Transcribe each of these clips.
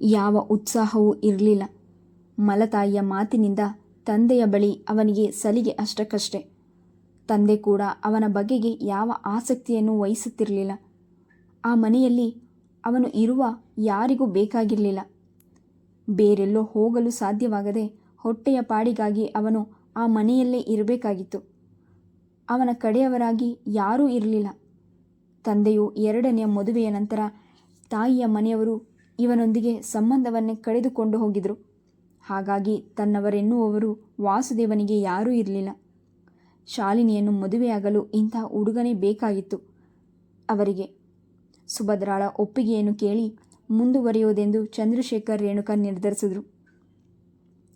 ಯಾವ ಉತ್ಸಾಹವೂ ಇರಲಿಲ್ಲ. ಮಲತಾಯಿಯ ಮಾತಿನಿಂದ ತಂದೆಯ ಬಳಿ ಅವನಿಗೆ ಸಲಿಗೆ ಅಷ್ಟಕ್ಕಷ್ಟೇ. ತಂದೆ ಕೂಡ ಅವನ ಬಗೆಗೆ ಯಾವ ಆಸಕ್ತಿಯನ್ನು ವಹಿಸುತ್ತಿರಲಿಲ್ಲ. ಆ ಮನೆಯಲ್ಲಿ ಅವನು ಇರುವ ಯಾರಿಗೂ ಬೇಕಾಗಿರಲಿಲ್ಲ. ಬೇರೆಲ್ಲೋ ಹೋಗಲು ಸಾಧ್ಯವಾಗದೆ ಹೊಟ್ಟೆಯ ಪಾಡಿಗಾಗಿ ಅವನು ಆ ಮನೆಯಲ್ಲೇ ಇರಬೇಕಾಗಿತ್ತು. ಅವನ ಕಡೆಯವರಾಗಿ ಯಾರೂ ಇರಲಿಲ್ಲ. ತಂದೆಯು ಎರಡನೆಯ ಮದುವೆಯ ನಂತರ ತಾಯಿಯ ಮನೆಯವರು ಇವನೊಂದಿಗೆ ಸಂಬಂಧವನ್ನೇ ಕಳೆದುಕೊಂಡು ಹೋಗಿದ್ರು. ಹಾಗಾಗಿ ತನ್ನವರೆನ್ನುವವರು ವಾಸುದೇವನಿಗೆ ಯಾರೂ ಇರಲಿಲ್ಲ. ಶಾಲಿನಿಯನ್ನು ಮದುವೆಯಾಗಲು ಇಂಥ ಹುಡುಗನೇ ಬೇಕಾಗಿತ್ತು. ಅವರಿಗೆ ಸುಭದ್ರಾಳ ಒಪ್ಪಿಗೆಯನ್ನು ಕೇಳಿ ಮುಂದುವರಿಯುವುದೆಂದು ಚಂದ್ರಶೇಖರ್ ರೇಣುಕ ನಿರ್ಧರಿಸಿದರು.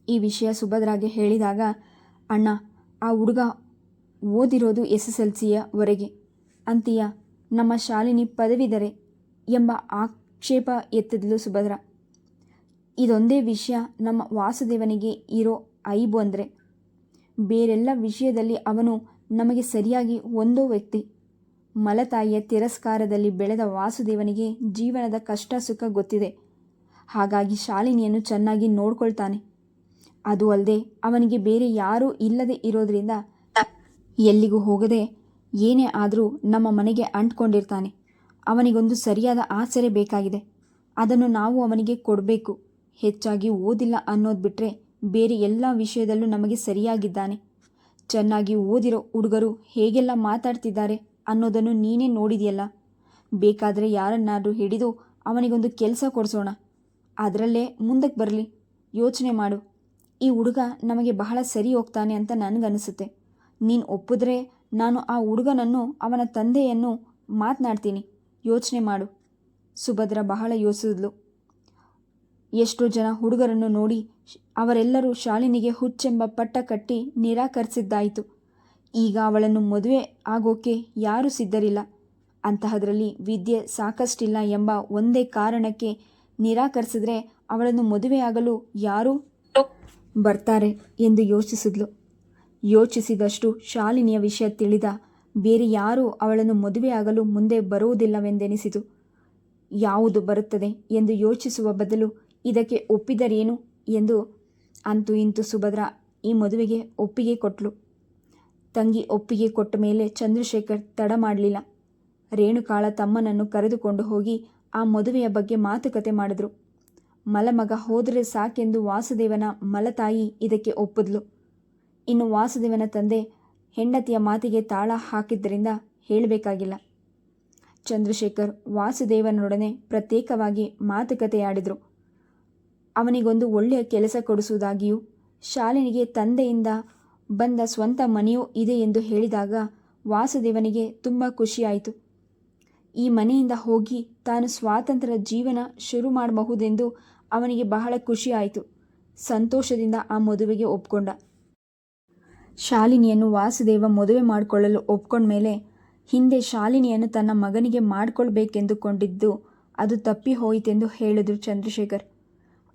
ಈ ವಿಷಯ ಸುಭದ್ರಾಗೆ ಹೇಳಿದಾಗ, ಅಣ್ಣ, ಆ ಹುಡುಗ ಓದಿರೋದು ಎಸ್ ಎಸ್ ಎಲ್ ಸಿಯವರೆಗೆ ಅಂತೀಯ, ನಮ್ಮ ಶಾಲಿನಿ ಪದವಿದರೆ ಎಂಬ ಆಕ್ಷೇಪ ಎತ್ತಿದ್ಲು ಸುಭದ್ರ. ಇದೊಂದೇ ವಿಷಯ ನಮ್ಮ ವಾಸುದೇವನಿಗೆ ಇರೋ ಐಬು ಅಂದರೆ. ಬೇರೆಲ್ಲ ವಿಷಯದಲ್ಲಿ ಅವನು ನಮಗೆ ಸರಿಯಾಗಿ ಒಂದೋ ವ್ಯಕ್ತಿ. ಮಲತಾಯಿಯ ತಿರಸ್ಕಾರದಲ್ಲಿ ಬೆಳೆದ ವಾಸುದೇವನಿಗೆ ಜೀವನದ ಕಷ್ಟ ಸುಖ ಗೊತ್ತಿದೆ. ಹಾಗಾಗಿ ಶಾಲಿನಿಯನ್ನು ಚೆನ್ನಾಗಿ ನೋಡ್ಕೊಳ್ತಾನೆ. ಅದು ಅಲ್ಲದೆ ಅವನಿಗೆ ಬೇರೆ ಯಾರೂ ಇಲ್ಲದೆ ಇರೋದ್ರಿಂದ ಎಲ್ಲಿಗೂ ಹೋಗದೆ ಏನೇ ಆದರೂ ನಮ್ಮ ಮನೆಗೆ ಅಂಟ್ಕೊಂಡಿರ್ತಾನೆ. ಅವನಿಗೊಂದು ಸರಿಯಾದ ಆಸರೆ ಬೇಕಾಗಿದೆ. ಅದನ್ನು ನಾವು ಅವನಿಗೆ ಕೊಡಬೇಕು. ಹೆಚ್ಚಾಗಿ ಓದಿಲ್ಲ ಅನ್ನೋದು ಬಿಟ್ಟರೆ ಬೇರೆ ಎಲ್ಲ ವಿಷಯದಲ್ಲೂ ನಮಗೆ ಸರಿಯಾಗಿದ್ದಾನೆ. ಚೆನ್ನಾಗಿ ಓದಿರೋ ಹುಡುಗರು ಹೇಗೆಲ್ಲ ಮಾತಾಡ್ತಿದ್ದಾರೆ ಅನ್ನೋದನ್ನು ನೀನೇ ನೋಡಿದೆಯಲ್ಲ. ಬೇಕಾದರೆ ಯಾರನ್ನಾದರೂ ಹಿಡಿದು ಅವನಿಗೊಂದು ಕೆಲಸ ಕೊಡಿಸೋಣ. ಅದರಲ್ಲೇ ಮುಂದಕ್ಕೆ ಬರಲಿ. ಯೋಚನೆ ಮಾಡು. ಈ ಹುಡುಗ ನಮಗೆ ಬಹಳ ಸರಿ ಹೋಗ್ತಾನೆ ಅಂತ ನನಗನ್ನಿಸುತ್ತೆ ನೀನು ಒಪ್ಪಿದ್ರೆ ನಾನು ಆ ಹುಡುಗನನ್ನು ಅವನ ತಂದೆಯನ್ನು ಮಾತನಾಡ್ತೀನಿ. ಯೋಚನೆ ಮಾಡು. ಸುಭದ್ರ ಬಹಳ ಯೋಚಿಸಿದ್ಲು. ಎಷ್ಟೋ ಜನ ಹುಡುಗರನ್ನು ನೋಡಿ ಅವರೆಲ್ಲರೂ ಶಾಲಿನಿಗೆ ಹುಚ್ಚೆಂಬ ಪಟ್ಟ ಕಟ್ಟಿ ನಿರಾಕರಿಸಿದ್ದಾಯಿತು. ಈಗ ಅವಳನ್ನು ಮದುವೆ ಆಗೋಕೆ ಯಾರೂ ಸಿದ್ಧರಿಲ್ಲ. ಅಂತಹದರಲ್ಲಿ ವಿದ್ಯೆ ಸಾಕಷ್ಟಿಲ್ಲ ಎಂಬ ಒಂದೇ ಕಾರಣಕ್ಕೆ ನಿರಾಕರಿಸಿದ್ರೆ ಅವಳನ್ನು ಮದುವೆಯಾಗಲು ಯಾರು ಬರ್ತಾರೆ ಎಂದು ಯೋಚಿಸಿದ್ಲು. ಯೋಚಿಸಿದಷ್ಟು ಶಾಲಿನಿಯ ವಿಷಯ ತಿಳಿದ ಬೇರೆ ಯಾರೂ ಅವಳನ್ನು ಮದುವೆಯಾಗಲು ಮುಂದೆ ಬರುವುದಿಲ್ಲವೆಂದೆನಿಸಿತು. ಯಾವುದು ಬರುತ್ತದೆ ಎಂದು ಯೋಚಿಸುವ ಬದಲು ಇದಕ್ಕೆ ಒಪ್ಪಿದರೇನು ಎಂದು ಅಂತೂ ಇಂತು ಸುಭದ್ರ ಈ ಮದುವೆಗೆ ಒಪ್ಪಿಗೆ ಕೊಟ್ಟಳು ತಂಗಿ ಒಪ್ಪಿಗೆ ಕೊಟ್ಟ ಮೇಲೆ ಚಂದ್ರಶೇಖರ್ ತಡ ಮಾಡಲಿಲ್ಲ. ರೇಣುಕಾಳ ತಮ್ಮನನ್ನು ಕರೆದುಕೊಂಡು ಹೋಗಿ ಆ ಮದುವೆಯ ಬಗ್ಗೆ ಮಾತುಕತೆ ಮಾಡಿದ್ರು. ಮಲಮಗ ಹೋದರೆ ಸಾಕೆಂದು ವಾಸುದೇವನ ಮಲತಾಯಿ ಇದಕ್ಕೆ ಒಪ್ಪಿದ್ಲು. ಇನ್ನು ವಾಸುದೇವನ ತಂದೆ ಹೆಂಡತಿಯ ಮಾತಿಗೆ ತಾಳ ಹಾಕಿದ್ದರಿಂದ ಹೇಳಬೇಕಾಗಿಲ್ಲ. ಚಂದ್ರಶೇಖರ್ ವಾಸುದೇವನೊಡನೆ ಪ್ರತ್ಯೇಕವಾಗಿ ಮಾತುಕತೆಯಾಡಿದರು. ಅವನಿಗೊಂದು ಒಳ್ಳೆಯ ಕೆಲಸ ಕೊಡಿಸುವುದಾಗಿಯೂ, ಶಾಲಿನಿಗೆ ತಂದೆಯಿಂದ ಬಂದ ಸ್ವಂತ ಮನೆಯೂ ಇದೆ ಎಂದು ಹೇಳಿದಾಗ ವಾಸುದೇವನಿಗೆ ತುಂಬ ಖುಷಿಯಾಯಿತು. ಈ ಮನೆಯಿಂದ ಹೋಗಿ ತಾನು ಸ್ವಾತಂತ್ರ್ಯ ಜೀವನ ಶುರು ಮಾಡಬಹುದೆಂದು ಅವನಿಗೆ ಬಹಳ ಖುಷಿಯಾಯಿತು. ಸಂತೋಷದಿಂದ ಆ ಮದುವೆಗೆ ಒಪ್ಕೊಂಡ. ಶಾಲಿನಿಯನ್ನು ವಾಸುದೇವ ಮದುವೆ ಮಾಡಿಕೊಳ್ಳಲು ಒಪ್ಕೊಂಡ್ಮೇಲೆ ಹಿಂದೆ ಶಾಲಿನಿಯನ್ನು ತನ್ನ ಮಗನಿಗೆ ಮಾಡಿಕೊಳ್ಬೇಕೆಂದುಕೊಂಡಿದ್ದು ಅದು ತಪ್ಪಿ ಹೋಯಿತೆಂದು ಹೇಳಿದರು ಚಂದ್ರಶೇಖರ್.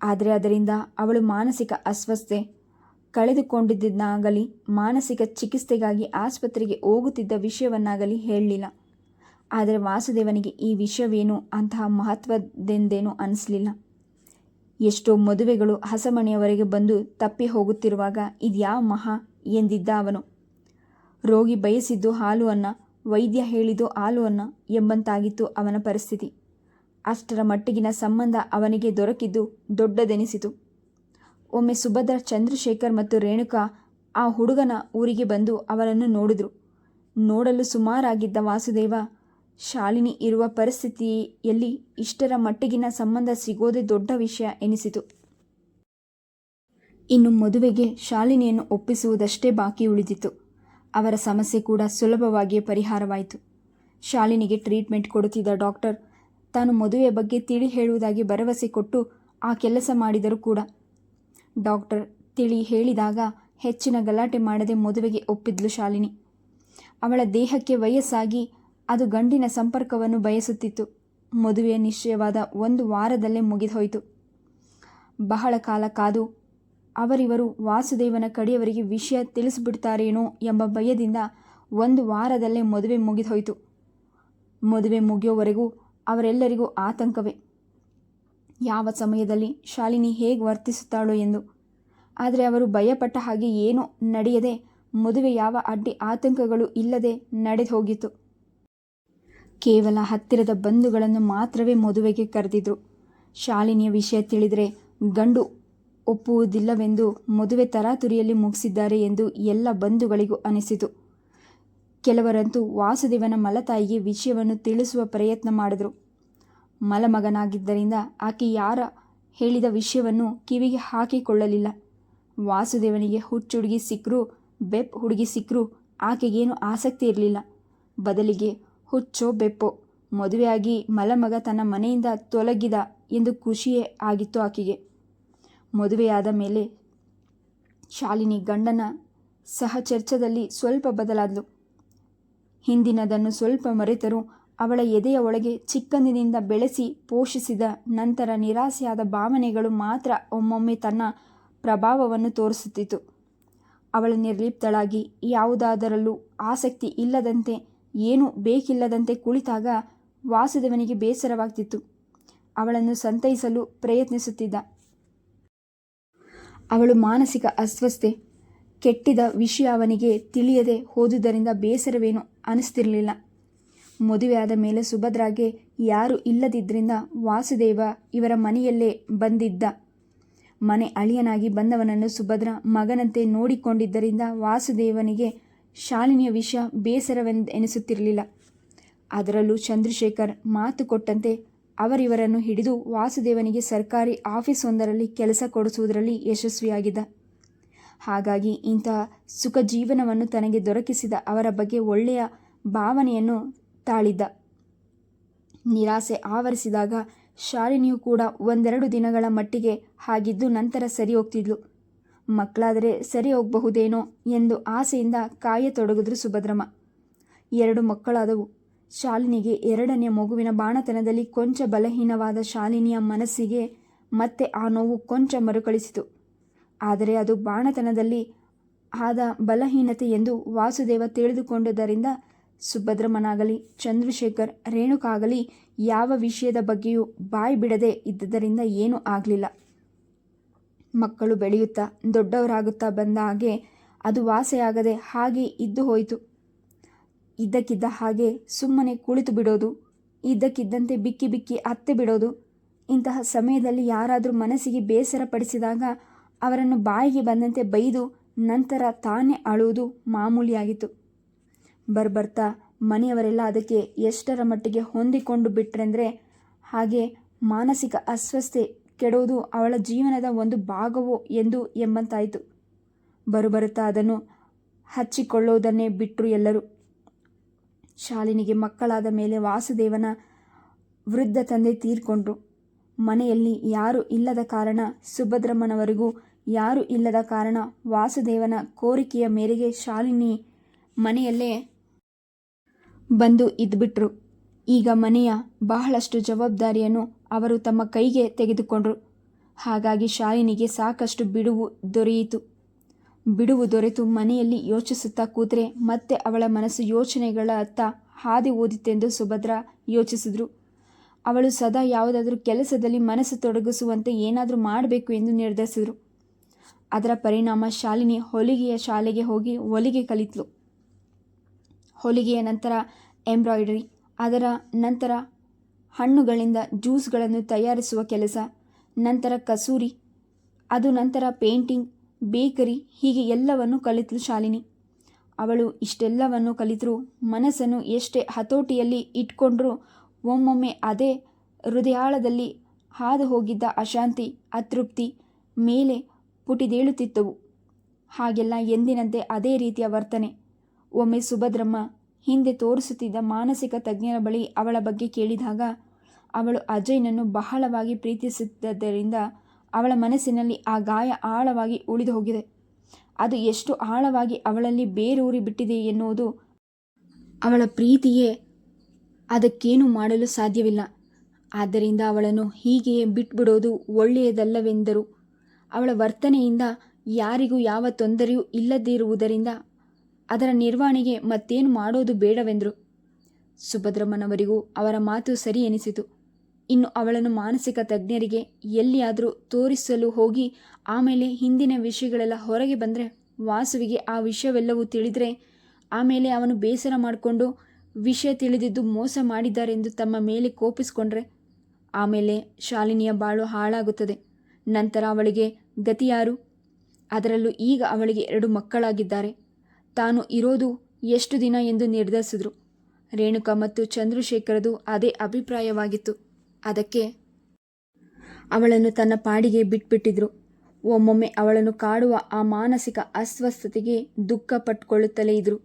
ಆದರೆ ಅದರಿಂದ ಅವಳು ಮಾನಸಿಕ ಅಸ್ವಸ್ಥೆ. ಕಳೆದುಕೊಂಡಿದ್ದನ್ನಾಗಲಿ ಮಾನಸಿಕ ಚಿಕಿತ್ಸೆಗಾಗಿ ಆಸ್ಪತ್ರೆಗೆ ಹೋಗುತ್ತಿದ್ದ ವಿಷಯವನ್ನಾಗಲಿ ಹೇಳಲಿಲ್ಲ. ಆದರೆ ವಾಸುದೇವನಿಗೆ ಈ ವಿಷಯವೇನು ಅಂತಹ ಮಹತ್ವದೆಂದೇನೂ ಅನಿಸಲಿಲ್ಲ. ಎಷ್ಟೋ ಮದುವೆಗಳು ಹಸಮಣೆಯವರೆಗೆ ಬಂದು ತಪ್ಪಿ ಹೋಗುತ್ತಿರುವಾಗ ಇದ್ಯಾವ ಮಹಾ ಎಂದಿದ್ದ ಅವನು ರೋಗಿ ಬಯಸಿದ್ದು ಹಾಲು ಅನ್ನ, ವೈದ್ಯ ಹೇಳಿದ್ದು ಹಾಲು ಅನ್ನ ಎಂಬಂತಾಗಿತ್ತು ಅವನ ಪರಿಸ್ಥಿತಿ. ಅಷ್ಟರ ಮಟ್ಟಿಗಿನ ಸಂಬಂಧ ಅವನಿಗೆ ದೊರಕಿದ್ದು ದೊಡ್ಡದೆನಿಸಿತು. ಒಮ್ಮೆ ಸುಭದ್ರ, ಚಂದ್ರಶೇಖರ್ ಮತ್ತು ರೇಣುಕಾ ಆ ಹುಡುಗನ ಊರಿಗೆ ಬಂದು ಅವನನ್ನು ನೋಡಿದ್ರು. ನೋಡಲು ಸುಮಾರಾಗಿದ್ದ ವಾಸುದೇವ, ಶಾಲಿನಿ ಇರುವ ಪರಿಸ್ಥಿತಿಯಲ್ಲಿ ಇಷ್ಟರ ಮಟ್ಟಿಗಿನ ಸಂಬಂಧ ಸಿಗೋದೇ ದೊಡ್ಡ ವಿಷಯ ಎನಿಸಿತು. ಇನ್ನು ಮದುವೆಗೆ ಶಾಲಿನಿಯನ್ನು ಒಪ್ಪಿಸುವುದಷ್ಟೇ ಬಾಕಿ ಉಳಿದಿತ್ತು. ಅವರ ಸಮಸ್ಯೆ ಕೂಡ ಸುಲಭವಾಗಿಯೇ ಪರಿಹಾರವಾಯಿತು. ಶಾಲಿನಿಗೆ ಟ್ರೀಟ್ಮೆಂಟ್ ಕೊಡುತ್ತಿದ್ದ ಡಾಕ್ಟರ್ ತಾನು ಮದುವೆಯ ಬಗ್ಗೆ ತಿಳಿ ಹೇಳುವುದಾಗಿ ಭರವಸೆ ಕೊಟ್ಟು ಆ ಕೆಲಸ ಮಾಡಿದರೂ ಕೂಡ. ಡಾಕ್ಟರ್ ತಿಳಿ ಹೇಳಿದಾಗ ಹೆಚ್ಚಿನ ಗಲಾಟೆ ಮಾಡದೆ ಮದುವೆಗೆ ಒಪ್ಪಿದ್ಲು ಶಾಲಿನಿ. ಅವಳ ದೇಹಕ್ಕೆ ವಯಸ್ಸಾಗಿ ಅದು ಗಂಡಿನ ಸಂಪರ್ಕವನ್ನು ಬಯಸುತ್ತಿತ್ತು. ಮದುವೆಯ ನಿಶ್ಚಯವಾದ ಒಂದು ವಾರದಲ್ಲೇ ಮುಗಿದೋಯಿತು. ಬಹಳ ಕಾಲ ಕಾದು ಅವರಿವರು ವಾಸುದೇವನ ಕಡೆಯವರಿಗೆ ವಿಷಯ ತಿಳಿಸಿಬಿಡ್ತಾರೇನೋ ಎಂಬ ಭಯದಿಂದ ಒಂದು ವಾರದಲ್ಲೇ ಮದುವೆ ಮುಗಿದೋಯಿತು. ಮದುವೆ ಮುಗಿಯೋವರೆಗೂ ಅವರೆಲ್ಲರಿಗೂ ಆತಂಕವೇ. ಯಾವ ಸಮಯದಲ್ಲಿ ಶಾಲಿನಿ ಹೇಗೆ ವರ್ತಿಸುತ್ತಾಳೋ ಎಂದು. ಆದರೆ ಅವರು ಭಯಪಟ್ಟ ಹಾಗೆ ಏನೂ ನಡೆಯದೆ ಮದುವೆ ಯಾವ ಅಡ್ಡಿ ಆತಂಕಗಳು ಇಲ್ಲದೆ ನಡೆದು ಹೋಗಿತ್ತು ಕೇವಲ ಹತ್ತಿರದ ಬಂಧುಗಳನ್ನು ಮಾತ್ರವೇ ಮದುವೆಗೆ ಕರೆದಿದ್ರು. ಶಾಲಿನಿಯ ವಿಷಯ ತಿಳಿದರೆ ಗಂಡು ಒಪ್ಪುವುದಿಲ್ಲವೆಂದು ಮದುವೆ ತರಾತುರಿಯಲ್ಲಿ ಮುಗಿಸಿದ್ದಾರೆ ಎಂದು ಎಲ್ಲ ಬಂಧುಗಳಿಗೂ ಅನಿಸಿತು. ಕೆಲವರಂತೂ ವಾಸುದೇವನ ಮಲತಾಯಿಗೆ ವಿಷಯವನ್ನು ತಿಳಿಸುವ ಪ್ರಯತ್ನ ಮಾಡಿದರು. ಮಲಮಗನಾಗಿದ್ದರಿಂದ ಆಕೆ ಯಾರ ಹೇಳಿದ ವಿಷಯವನ್ನು ಕಿವಿಗೆ ಹಾಕಿಕೊಳ್ಳಲಿಲ್ಲ. ವಾಸುದೇವನಿಗೆ ಹುಚ್ಚುಡುಗಿ ಸಿಕ್ಕರೂ, ಬೆಪ್ ಹುಡುಗಿ ಸಿಕ್ಕರೂ, ಆಕೆಗೇನು ಆಸಕ್ತಿ ಇರಲಿಲ್ಲ. ಬದಲಿಗೆ ಹುಚ್ಚೋ ಬೆಪ್ಪೋ, ಮದುವೆಯಾಗಿ ಮಲಮಗ ತನ್ನ ಮನೆಯಿಂದ ತೊಲಗಿದ ಎಂದು ಖುಷಿಯೇ ಆಗಿತ್ತು ಆಕೆಗೆ. ಮದುವೆಯಾದ ಮೇಲೆ ಶಾಲಿನಿ ಗಂಡನ ಸಹಚರ್ಚದಲ್ಲಿ ಸ್ವಲ್ಪ ಬದಲಾದಳು. ಹಿಂದಿನದನ್ನು ಸ್ವಲ್ಪ ಮರೆತರೂ, ಅವಳ ಎದೆಯ ಒಳಗೆ ಚಿಕ್ಕಂದಿನಿಂದ ಬೆಳೆಸಿ ಪೋಷಿಸಿದ ನಂತರ ನಿರಾಸೆಯಾದ ಭಾವನೆಗಳು ಮಾತ್ರ ಒಮ್ಮೊಮ್ಮೆ ತನ್ನ ಪ್ರಭಾವವನ್ನು ತೋರಿಸುತ್ತಿತ್ತು. ಅವಳ ನಿರ್ಲಿಪ್ತಳಾಗಿ ಯಾವುದಾದರಲ್ಲೂ ಆಸಕ್ತಿ ಇಲ್ಲದಂತೆ, ಏನೂ ಬೇಕಿಲ್ಲದಂತೆ ಕುಳಿತಾಗ ವಾಸುದೇವನಿಗೆ ಬೇಸರವಾಗ್ತಿತ್ತು. ಅವಳನ್ನು ಸಂತೈಸಲು ಪ್ರಯತ್ನಿಸುತ್ತಿದ್ದ. ಅವಳು ಮಾನಸಿಕ ಅಸ್ವಸ್ಥೆ. ಕೆಟ್ಟಿದ ವಿಷಯ ಅವನಿಗೆ ತಿಳಿಯದೆ ಹೋದುದರಿಂದ ಬೇಸರವೇನು ಅನಿಸ್ತಿರಲಿಲ್ಲ. ಮದುವೆಯಾದ ಮೇಲೆ ಸುಭದ್ರಾಗೆ ಯಾರು ಇಲ್ಲದಿದ್ದರಿಂದ ವಾಸುದೇವ ಇವರ ಮನೆಯಲ್ಲೇ ಬಂದಿದ್ದ. ಮನೆ ಅಳಿಯನಾಗಿ ಬಂದವನನ್ನು ಸುಭದ್ರ ಮಗನಂತೆ ನೋಡಿಕೊಂಡಿದ್ದರಿಂದ ವಾಸುದೇವನಿಗೆ ಶಾಲಿನಿಯ ವಿಷಯ ಬೇಸರವೆಂದು ಎನಿಸುತ್ತಿರಲಿಲ್ಲ. ಅದರಲ್ಲೂ ಚಂದ್ರಶೇಖರ್ ಮಾತು ಕೊಟ್ಟಂತೆ ಅವರಿವರನ್ನು ಹಿಡಿದು ವಾಸುದೇವನಿಗೆ ಸರ್ಕಾರಿ ಆಫೀಸ್ ಒಂದರಲ್ಲಿ ಕೆಲಸ ಕೊಡಿಸುವುದರಲ್ಲಿ ಯಶಸ್ವಿಯಾಗಿದ್ದ. ಹಾಗಾಗಿ ಇಂತಹ ಸುಖ ಜೀವನವನ್ನು ತನಗೆ ದೊರಕಿಸಿದ ಅವರ ಬಗ್ಗೆ ಒಳ್ಳೆಯ ಭಾವನೆಯನ್ನು ತಾಳಿದ್ದ. ನಿರಾಸೆ ಆವರಿಸಿದಾಗ ಶಾಲಿನಿಯು ಕೂಡ ಒಂದೆರಡು ದಿನಗಳ ಮಟ್ಟಿಗೆ ಹಾಗಿದ್ದು ನಂತರ ಸರಿ ಹೋಗ್ತಿದ್ಲು ಮಕ್ಕಳಾದರೆ ಸರಿ ಹೋಗಬಹುದೇನೋ ಎಂದು ಆಸೆಯಿಂದ ಕಾಯತೊಡಗಿದ್ರು ಸುಭದ್ರಮ್ಮ. ಎರಡು ಮಕ್ಕಳಾದವು. ಶಾಲಿನಿಗೆ ಎರಡನೆಯ ಮಗುವಿನ ಬಾಣತನದಲ್ಲಿ ಕೊಂಚ ಬಲಹೀನವಾದ ಶಾಲಿನಿಯ ಮನಸ್ಸಿಗೆ ಮತ್ತೆ ಆ ನೋವು ಕೊಂಚ ಮರುಕಳಿಸಿತು. ಆದರೆ ಅದು ಬಾಣತನದಲ್ಲಿ ಆದ ಬಲಹೀನತೆ ಎಂದು ವಾಸುದೇವ ತಿಳಿದುಕೊಂಡುದರಿಂದ ಸುಭದ್ರಮ್ಮನಾಗಲಿ, ಚಂದ್ರಶೇಖರ್ ರೇಣುಕಾಗಲಿ ಯಾವ ವಿಷಯದ ಬಗ್ಗೆಯೂ ಬಾಯಿ ಬಿಡದೆ ಇದ್ದುದರಿಂದ ಏನೂ ಆಗಲಿಲ್ಲ. ಮಕ್ಕಳು ಬೆಳೆಯುತ್ತಾ ದೊಡ್ಡವರಾಗುತ್ತಾ ಬಂದ ಹಾಗೆ ಅದು ವಾಸೆಯಾಗದೆ ಹಾಗೆ ಇದ್ದು ಹೋಯಿತು. ಇದ್ದಕ್ಕಿದ್ದ ಹಾಗೆ ಸುಮ್ಮನೆ ಕುಳಿತು ಬಿಡೋದು, ಇದ್ದಕ್ಕಿದ್ದಂತೆ ಬಿಕ್ಕಿ ಬಿಕ್ಕಿ ಅತ್ತೆ ಬಿಡೋದು, ಇಂತಹ ಸಮಯದಲ್ಲಿ ಯಾರಾದರೂ ಮನಸ್ಸಿಗೆ ಬೇಸರ ಪಡಿಸಿದಾಗ ಅವರನ್ನು ಬಾಯಿಗೆ ಬಂದಂತೆ ಬೈದು ನಂತರ ತಾನೇ ಅಳುವುದು ಮಾಮೂಲಿಯಾಗಿತ್ತು. ಬರ್ಬರ್ತಾ ಮನೆಯವರೆಲ್ಲ ಅದಕ್ಕೆ ಎಷ್ಟರ ಮಟ್ಟಿಗೆ ಹೊಂದಿಕೊಂಡು ಬಿಟ್ರೆಂದರೆ ಹಾಗೆ ಮಾನಸಿಕ ಅಸ್ವಸ್ಥೆ ಕೆಡೋದು ಅವಳ ಜೀವನದ ಒಂದು ಭಾಗವೋ ಎಂದು ಎಂಬಂತಾಯಿತು. ಬರುಬರುತ್ತಾ ಅದನ್ನು ಹಚ್ಚಿಕೊಳ್ಳೋದನ್ನೇ ಬಿಟ್ಟರು ಎಲ್ಲರೂ. ಶಾಲಿನಿಗೆ ಮಕ್ಕಳಾದ ಮೇಲೆ ವಾಸುದೇವನ ವೃದ್ಧ ತಂದೆ ತೀರ್ಕೊಂಡ್ರು. ಮನೆಯಲ್ಲಿ ಯಾರು ಇಲ್ಲದ ಕಾರಣ ಸುಭದ್ರಮ್ಮನವರೆಗೂ ಯಾರು ಇಲ್ಲದ ಕಾರಣ ವಾಸುದೇವನ ಕೋರಿಕೆಯ ಮೇರೆಗೆ ಶಾಲಿನಿ ಮನೆಯಲ್ಲೇ ಬಂದು ಇದ್ಬಿಟ್ರು. ಈಗ ಮನೆಯ ಬಹಳಷ್ಟು ಜವಾಬ್ದಾರಿಯನ್ನು ಅವರು ತಮ್ಮ ಕೈಗೆ ತೆಗೆದುಕೊಂಡ್ರು. ಹಾಗಾಗಿ ಶಾಲಿನಿಗೆ ಸಾಕಷ್ಟು ಬಿಡುವು ದೊರೆಯಿತು. ಬಿಡುವು ದೊರೆತು ಮನೆಯಲ್ಲಿ ಯೋಚಿಸುತ್ತಾ ಕೂತರೆ ಮತ್ತೆ ಅವಳ ಮನಸ್ಸು ಯೋಚನೆಗಳ ಅತ್ತ ಹಾದಿ ಓದಿತ್ತೆಂದು ಸುಭದ್ರ ಯೋಚಿಸಿದ್ರು. ಅವಳು ಸದಾ ಯಾವುದಾದ್ರೂ ಕೆಲಸದಲ್ಲಿ ಮನಸ್ಸು ತೊಡಗಿಸುವಂತೆ ಏನಾದರೂ ಮಾಡಬೇಕು ಎಂದು ನಿರ್ಧರಿಸಿದರು. ಅದರ ಪರಿಣಾಮ ಶಾಲಿನಿ ಹೊಲಿಗೆಯ ಶಾಲೆಗೆ ಹೋಗಿ ಹೊಲಿಗೆ ಕಲಿತಳು ಹೊಲಿಗೆಯ ನಂತರ ಎಂಬ್ರಾಯ್ಡರಿ, ಅದರ ನಂತರ ಹಣ್ಣುಗಳಿಂದ ಜ್ಯೂಸ್ಗಳನ್ನು ತಯಾರಿಸುವ ಕೆಲಸ, ನಂತರ ಕಸೂರಿ, ಅದು ನಂತರ ಪೇಂಟಿಂಗ್ ಬೇಕರಿ ಹೀಗೆ ಎಲ್ಲವನ್ನು ಕಲಿತಳು ಶಾಲಿನಿ. ಅವಳು ಇಷ್ಟೆಲ್ಲವನ್ನು ಕಲಿತರೂ ಮನಸ್ಸನ್ನು ಎಷ್ಟೇ ಹತೋಟಿಯಲ್ಲಿ ಇಟ್ಕೊಂಡ್ರೂ ಒಮ್ಮೊಮ್ಮೆ ಅದೇ ಹೃದಯಾಳದಲ್ಲಿ ಹಾದು ಹೋಗಿದ್ದ ಅಶಾಂತಿ, ಅತೃಪ್ತಿ ಮೇಲೆ ಪುಟಿದೇಳುತ್ತಿದ್ದವು ಹಾಗೆಲ್ಲ ಎಂದಿನಂತೆ ಅದೇ ರೀತಿಯ ವರ್ತನೆ. ಒಮ್ಮೆ ಸುಭದ್ರಮ್ಮ ಹಿಂದೆ ತೋರಿಸುತ್ತಿದ್ದ ಮಾನಸಿಕ ತಜ್ಞರ ಬಳಿ ಅವಳ ಬಗ್ಗೆ ಕೇಳಿದಾಗ, ಅವಳು ಅಜಯ್ನನ್ನು ಬಹಳವಾಗಿ ಪ್ರೀತಿಸುತ್ತಿದ್ದರಿಂದ ಅವಳ ಮನಸ್ಸಿನಲ್ಲಿ ಆ ಗಾಯ ಆಳವಾಗಿ ಉಳಿದು ಹೋಗಿದೆ ಅದು ಎಷ್ಟು ಆಳವಾಗಿ ಅವಳಲ್ಲಿ ಬೇರೂರಿ ಬಿಟ್ಟಿದೆ ಎನ್ನುವುದು ಅವಳ ಪ್ರೀತಿಯೇ. ಅದಕ್ಕೇನು ಮಾಡಲು ಸಾಧ್ಯವಿಲ್ಲ. ಆದ್ದರಿಂದ ಅವಳನ್ನು ಹೀಗೆಯೇ ಬಿಟ್ಬಿಡೋದು ಒಳ್ಳೆಯದಲ್ಲವೆಂದರು. ಅವಳ ವರ್ತನೆಯಿಂದ ಯಾರಿಗೂ ಯಾವ ತೊಂದರೆಯೂ ಇಲ್ಲದಿರುವುದರಿಂದ ಅದರ ನಿರ್ವಹಣೆಗೆ ಮತ್ತೇನು ಮಾಡೋದು ಬೇಡವೆಂದರು. ಸುಭದ್ರಮ್ಮನವರಿಗೂ ಅವರ ಮಾತು ಸರಿ ಎನಿಸಿತು. ಇನ್ನು ಅವಳನ್ನು ಮಾನಸಿಕ ತಜ್ಞರಿಗೆ ಎಲ್ಲಿಯಾದರೂ ತೋರಿಸಲು ಹೋಗಿ, ಆಮೇಲೆ ಹಿಂದಿನ ವಿಷಯಗಳೆಲ್ಲ ಹೊರಗೆ ಬಂದರೆ ವಾಸುವಿಗೆ ಆ ವಿಷಯವೆಲ್ಲವೂ ತಿಳಿದರೆ, ಆಮೇಲೆ ಅವನು ಬೇಸರ ಮಾಡಿಕೊಂಡು ವಿಷಯ ತಿಳಿದಿದ್ದು ಮೋಸ ಮಾಡಿದ್ದಾರೆಂದು ತಮ್ಮ ಮೇಲೆ ಕೋಪಿಸ್ಕೊಂಡ್ರೆ, ಆಮೇಲೆ ಶಾಲಿನಿಯ ಬಾಳು ಹಾಳಾಗುತ್ತದೆ. ನಂತರ ಅವಳಿಗೆ ಗತಿಯಾರು. ಅದರಲ್ಲೂ ಈಗ ಅವಳಿಗೆ ಎರಡು ಮಕ್ಕಳಾಗಿದ್ದಾರೆ. ತಾನು ಇರೋದು ಎಷ್ಟು ದಿನ ಎಂದು ನಿರ್ಧರಿಸಿದ್ರು. ರೇಣುಕಾ ಮತ್ತು ಚಂದ್ರಶೇಖರದು ಅದೇ ಅಭಿಪ್ರಾಯವಾಗಿತ್ತು. ಅದಕ್ಕೆ ಅವಳನ್ನು ತನ್ನ ಪಾಡಿಗೆ ಬಿಟ್ಬಿಟ್ಟಿದ್ರು. ಒಮ್ಮೊಮ್ಮೆ ಅವಳನ್ನು ಕಾಡುವ ಆ ಮಾನಸಿಕ ಅಸ್ವಸ್ಥತೆಗೆ ದುಃಖ ಪಟ್ಕೊಳ್ಳುತ್ತಲೇ ಇದ್ರು.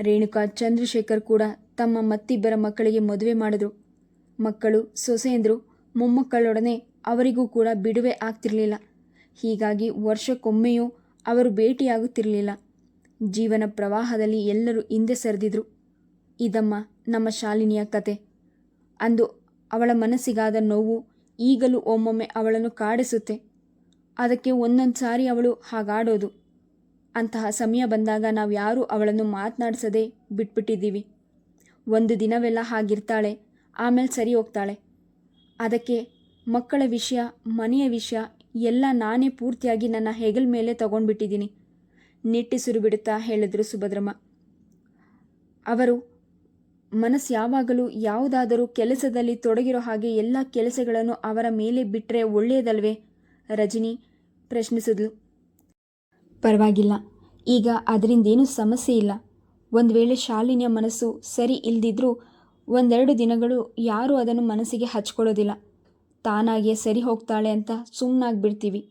ರೇಣುಕಾ ಚಂದ್ರಶೇಖರ್ ಕೂಡ ತಮ್ಮ ಮತ್ತಿಬ್ಬರ ಮಕ್ಕಳಿಗೆ ಮದುವೆ ಮಾಡಿದ್ರು. ಮಕ್ಕಳು ಸೊಸೆಯಂದ್ರು, ಮೊಮ್ಮಕ್ಕಳೊಡನೆ ಅವರಿಗೂ ಕೂಡ ಬಿಡುವೆ ಆಗ್ತಿರಲಿಲ್ಲ. ಹೀಗಾಗಿ ವರ್ಷಕ್ಕೊಮ್ಮೆಯೂ ಅವರು ಭೇಟಿಯಾಗುತ್ತಿರಲಿಲ್ಲ. ಜೀವನ ಪ್ರವಾಹದಲ್ಲಿ ಎಲ್ಲರೂ ಹಿಂದೆ ಸರಿದಿದ್ರು. ಇದಮ್ಮ ನಮ್ಮ ಶಾಲಿನಿಯ ಕತೆ. ಅಂದು ಅವಳ ಮನಸ್ಸಿಗಾದ ನೋವು ಈಗಲೂ ಒಮ್ಮೊಮ್ಮೆ ಅವಳನ್ನು ಕಾಡಿಸುತ್ತೆ. ಅದಕ್ಕೆ ಒಂದೊಂದು ಸಾರಿ ಅವಳು ಹಾಗಾಡೋದು. ಅಂತಹ ಸಮಯ ಬಂದಾಗ ನಾವು ಯಾರೂ ಅವಳನ್ನು ಮಾತನಾಡಿಸದೆ ಬಿಟ್ಬಿಟ್ಟಿದ್ದೀವಿ. ಒಂದು ದಿನವೆಲ್ಲ ಹಾಗಿರ್ತಾಳೆ, ಆಮೇಲೆ ಸರಿ ಹೋಗ್ತಾಳೆ. ಅದಕ್ಕೆ ಮಕ್ಕಳ ವಿಷಯ, ಮನೆಯ ವಿಷಯ ಎಲ್ಲ ನಾನೇ ಪೂರ್ತಿಯಾಗಿ ನನ್ನ ಹೆಗಲ ಮೇಲೆ ತಗೊಂಡ್ಬಿಟ್ಟಿದ್ದೀನಿ. ನಿಟ್ಟಿಸಿರು ಬಿಡುತ್ತಾ ಹೇಳಿದ್ರು ಸುಭದ್ರಮ್ಮ. ಅವರು ಮನಸ್ಸು ಯಾವಾಗಲೂ ಯಾವುದಾದರೂ ಕೆಲಸದಲ್ಲಿ ತೊಡಗಿರೋ ಹಾಗೆ ಎಲ್ಲ ಕೆಲಸಗಳನ್ನು ಅವರ ಮೇಲೆ ಬಿಟ್ಟರೆ ಒಳ್ಳೆಯದಲ್ವೇ? ರಜನಿ ಪ್ರಶ್ನಿಸಿದ್ಲು. ಪರವಾಗಿಲ್ಲ. ಈಗ ಅದರಿಂದೇನೂ ಸಮಸ್ಯೆ ಇಲ್ಲ. ಒಂದು ವೇಳೆ ಶಾಲಿನಿಯ ಮನಸ್ಸು ಸರಿ ಇಲ್ದಿದ್ರೂ ಒಂದೆರಡು ದಿನಗಳು ಯಾರೂ ಅದನ್ನು ಮನಸ್ಸಿಗೆ ಹಚ್ಕೊಳ್ಳೋದಿಲ್ಲ. ತಾನಾಗಿಯೇ ಸರಿ ಹೋಗ್ತಾಳೆ ಅಂತ ಸುಮ್ಮನಾಗ್ಬಿಡ್ತೀವಿ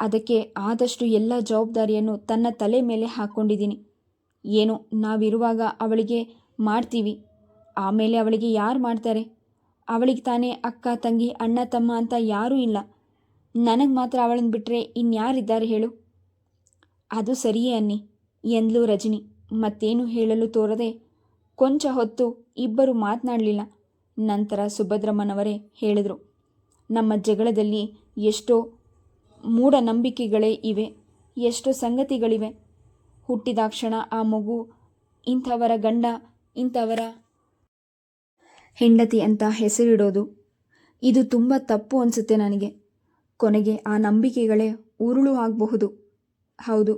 ಅದಕ್ಕೆ ಆದಷ್ಟು ಎಲ್ಲ ಜವಾಬ್ದಾರಿಯನ್ನು ತನ್ನ ತಲೆ ಮೇಲೆ ಹಾಕ್ಕೊಂಡಿದ್ದೀನಿ ಏನು, ನಾವಿರುವಾಗ ಅವಳಿಗೆ ಮಾಡ್ತೀವಿ. ಆಮೇಲೆ ಅವಳಿಗೆ ಯಾರು ಮಾಡ್ತಾರೆ? ಅವಳಿಗೆ ತಾನೇ ಅಕ್ಕ, ತಂಗಿ, ಅಣ್ಣ, ತಮ್ಮ ಅಂತ ಯಾರೂ ಇಲ್ಲ. ನನಗೆ ಮಾತ್ರ ಅವಳನ್ನು ಬಿಟ್ಟರೆ ಇನ್ಯಾರಿದ್ದಾರೆ ಹೇಳು? ಅದು ಸರಿಯೇ ಅನ್ನಿ. ಎಂದ್ಲು ರಜನಿ. ಮತ್ತೇನು ಹೇಳಲು ತೋರದೆ ಕೊಂಚ ಹೊತ್ತು ಇಬ್ಬರು ಮಾತನಾಡಲಿಲ್ಲ. ನಂತರ ಸುಭದ್ರಮ್ಮನವರೇ ಹೇಳಿದರು, ನಮ್ಮ ಜಗಳದಲ್ಲಿ ಎಷ್ಟೋ ಮೂಢನಂಬಿಕೆಗಳೇ ಇವೆ, ಎಷ್ಟೋ ಸಂಗತಿಗಳಿವೆ. ಹುಟ್ಟಿದಾಕ್ಷಣ ಆ ಮಗು ಇಂಥವರ ಗಂಡ ಇಂಥವರ? ಹೆಂಡತಿ ಅಂತ ಹೆಸರಿಡೋದು, ಇದು ತುಂಬ ತಪ್ಪು ಅನಿಸುತ್ತೆ ನನಗೆ. ಕೊನೆಗೆ ಆ ನಂಬಿಕೆಗಳೇ ಉರುಳು ಆಗಬಹುದು. ಹೌದು,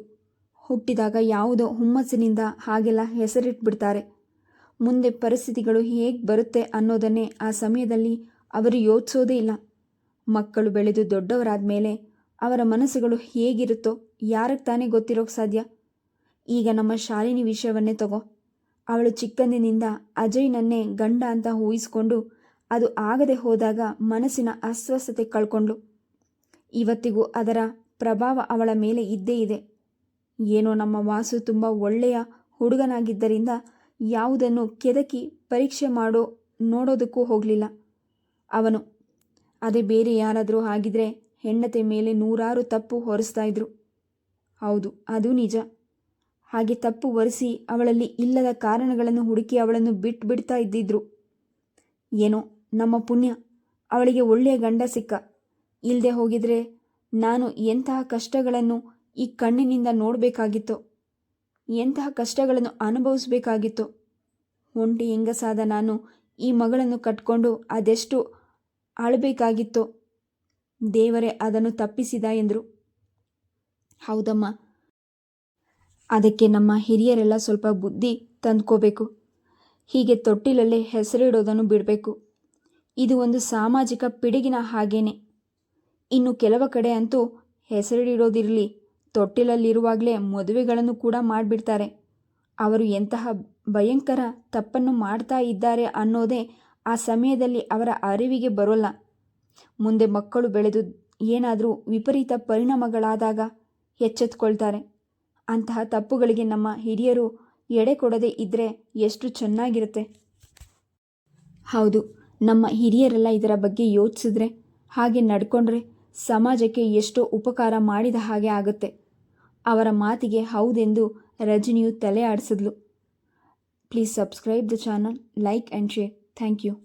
ಹುಟ್ಟಿದಾಗ ಯಾವುದೋ ಹುಮ್ಮಸ್ಸಿನಿಂದ ಹಾಗೆಲ್ಲ ಹೆಸರಿಟ್ಬಿಡ್ತಾರೆ. ಮುಂದೆ ಪರಿಸ್ಥಿತಿಗಳು ಹೇಗೆ ಬರುತ್ತೆ ಅನ್ನೋದನ್ನೇ ಆ ಸಮಯದಲ್ಲಿ ಅವರು ಯೋಚಿಸೋದೇ ಇಲ್ಲ. ಮಕ್ಕಳು ಬೆಳೆದು ದೊಡ್ಡವರಾದ ಮೇಲೆ ಅವರ ಮನಸ್ಸುಗಳು ಹೇಗಿರುತ್ತೋ ಯಾರಿಗೆ ತಾನೇ ಗೊತ್ತಿರೋಕ್ಕೆ ಸಾಧ್ಯ? ಈಗ ನಮ್ಮ ಶಾಲಿನಿ ವಿಷಯವನ್ನೇ ತಗೋ. ಅವಳು ಚಿಕ್ಕಂದಿನಿಂದ ಅಜಯ್ನನ್ನೇ ಗಂಡ ಅಂತ ಊಹಿಸ್ಕೊಂಡು ಅದು ಆಗದೆ ಹೋದಾಗ ಮನಸ್ಸಿನ ಅಸ್ವಸ್ಥತೆ ಕಳ್ಕೊಂಡ್ಳು. ಇವತ್ತಿಗೂ ಅದರ ಪ್ರಭಾವ ಅವಳ ಮೇಲೆ ಇದ್ದೇ ಇದೆ. ಏನೋ ನಮ್ಮ ವಾಸು ತುಂಬ ಒಳ್ಳೆಯ ಹುಡುಗನಾಗಿದ್ದರಿಂದ ಯಾವುದನ್ನು ಕೆದಕಿ ಪರೀಕ್ಷೆ ಮಾಡೋ ನೋಡೋದಕ್ಕೂ ಹೋಗಲಿಲ್ಲ. ಅವನು, ಅದೇ ಬೇರೆ ಯಾರಾದರೂ ಆಗಿದ್ರೆ ಹೆಂಡತಿ ಮೇಲೆ ನೂರಾರು ತಪ್ಪು ಹೊರಿಸ್ತಾ ಇದ್ರು. ಹೌದು, ಅದು ನಿಜ. ಹಾಗೆ ತಪ್ಪು ಒರೆಸಿ ಅವಳಲ್ಲಿ ಇಲ್ಲದ ಕಾರಣಗಳನ್ನು ಹುಡುಕಿ ಅವಳನ್ನು ಬಿಟ್ಟು ಬಿಡ್ತಾ ಇದ್ದಿದ್ರು. ಏನೋ ನಮ್ಮ ಪುಣ್ಯ, ಅವಳಿಗೆ ಒಳ್ಳೆಯ ಗಂಡ ಸಿಕ್ಕ. ಇಲ್ಲದೆ ಹೋಗಿದ್ರೆ ನಾನು ಎಂತಹ ಕಷ್ಟಗಳನ್ನು ಈ ಕಣ್ಣಿನಿಂದ ನೋಡಬೇಕಾಗಿತ್ತು. ಎಂತಹ ಕಷ್ಟಗಳನ್ನು ಅನುಭವಿಸಬೇಕಾಗಿತ್ತು. ಒಂಟಿ ಹೆಂಗಸಾದ ನಾನು ಈ ಮಗಳನ್ನು ಕಟ್ಕೊಂಡು ಅದೆಷ್ಟು ಅಳಬೇಕಾಗಿತ್ತು ದೇವರೇ ಅದನ್ನು ತಪ್ಪಿಸಿದ ಎಂದರು. ಹೌದಮ್ಮ ಅದಕ್ಕೆ ನಮ್ಮ ಹಿರಿಯರೆಲ್ಲ ಸ್ವಲ್ಪ ಬುದ್ಧಿ ತಂದ್ಕೋಬೇಕು. ಹೀಗೆ ತೊಟ್ಟಿಲಲ್ಲೇ ಹೆಸರಿಡೋದನ್ನು ಬಿಡಬೇಕು. ಇದು ಒಂದು ಸಾಮಾಜಿಕ ಪಿಡುಗಿನ ಹಾಗೇನೆ. ಇನ್ನು ಕೆಲವು ಕಡೆ ಅಂತೂ ಹೆಸರಿಡೋದಿರಲಿ, ತೊಟ್ಟಿಲಲ್ಲಿರುವಾಗಲೇ ಮದುವೆಗಳನ್ನು ಕೂಡ ಮಾಡಿಬಿಡ್ತಾರೆ. ಅವರು ಎಂತಹ ಭಯಂಕರ ತಪ್ಪನ್ನು ಮಾಡ್ತಾ ಇದ್ದಾರೆ ಅನ್ನೋದೇ ಆ ಸಮಯದಲ್ಲಿ ಅವರ ಅರಿವಿಗೆ ಬರೋಲ್ಲ. ಮುಂದೆ ಮಕ್ಕಳು ಬೆಳೆದು ಏನಾದರೂ ವಿಪರೀತ ಪರಿಣಾಮಗಳಾದಾಗ ಎಚ್ಚೆತ್ಕೊಳ್ತಾರೆ. ಅಂತಹ ತಪ್ಪುಗಳಿಗೆ ನಮ್ಮ ಹಿರಿಯರು ಎಡೆ ಕೊಡದೆ ಇದ್ದರೆ ಎಷ್ಟು ಚೆನ್ನಾಗಿರುತ್ತೆ? ಹೌದು, ನಮ್ಮ ಹಿರಿಯರೆಲ್ಲ ಇದರ ಬಗ್ಗೆ ಯೋಚಿಸಿದ್ರೆ, ಹಾಗೆ ನಡ್ಕೊಂಡ್ರೆ ಸಮಾಜಕ್ಕೆ ಎಷ್ಟೋ ಉಪಕಾರ ಮಾಡಿದ ಹಾಗೆ ಆಗುತ್ತೆ. ಅವರ ಮಾತಿಗೆ ಹೌದೆಂದು ರಜನಿಯು ತಲೆ ಆಡಿಸಿದ್ಲು. Please subscribe the channel, like and share. Thank you.